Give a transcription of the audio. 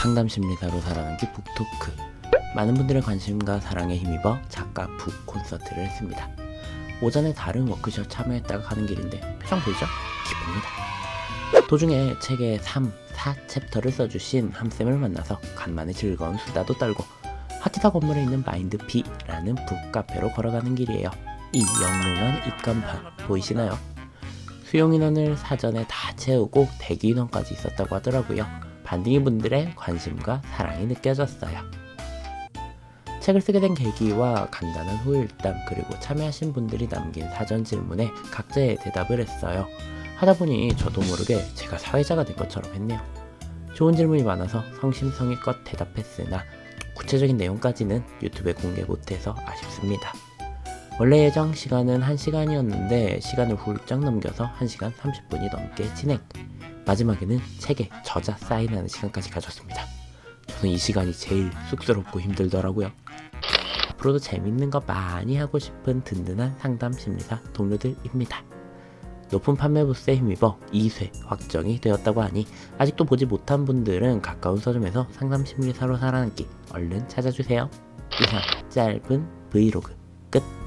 상담 심리사로 살아남기 북토크 많은 분들의 관심과 사랑에 힘입어 작가 북 콘서트를 했습니다. 오전에 다른 워크숍 참여했다가 가는 길인데 표정 보이죠? 기쁩니다. 도중에 책의 3, 4챕터를 써주신 함쌤을 만나서 간만에 즐거운 수다도 떨고 하키사 건물에 있는 마인드 B라는 북카페로 걸어가는 길이에요. 이 영롱한 입간판 보이시나요? 수용 인원을 사전에 다 채우고 대기 인원까지 있었다고 하더라고요. 반딩이 분들의 관심과 사랑이 느껴졌어요. 책을 쓰게 된 계기와 간단한 후일담 그리고 참여하신 분들이 남긴 사전 질문에 각자의 대답을 했어요. 하다 보니 저도 모르게 제가 사회자가 된 것처럼 했네요. 좋은 질문이 많아서 성심성의껏 대답했으나 구체적인 내용까지는 유튜브에 공개 못해서 아쉽습니다. 원래 예정 시간은 1시간이었는데 시간을 훌쩍 넘겨서 1시간 30분이 넘게 진행. 마지막에는 책에 저자 사인하는 시간까지 가졌습니다. 저는 이 시간이 제일 쑥스럽고 힘들더라고요. 앞으로도 재밌는 거 많이 하고 싶은 든든한 상담 심리사 동료들입니다. 높은 판매 부스에 힘입어 2쇄 확정이 되었다고 하니 아직도 보지 못한 분들은 가까운 서점에서 상담 심리사로 살아남기 얼른 찾아주세요. 이상 짧은 브이로그 끝.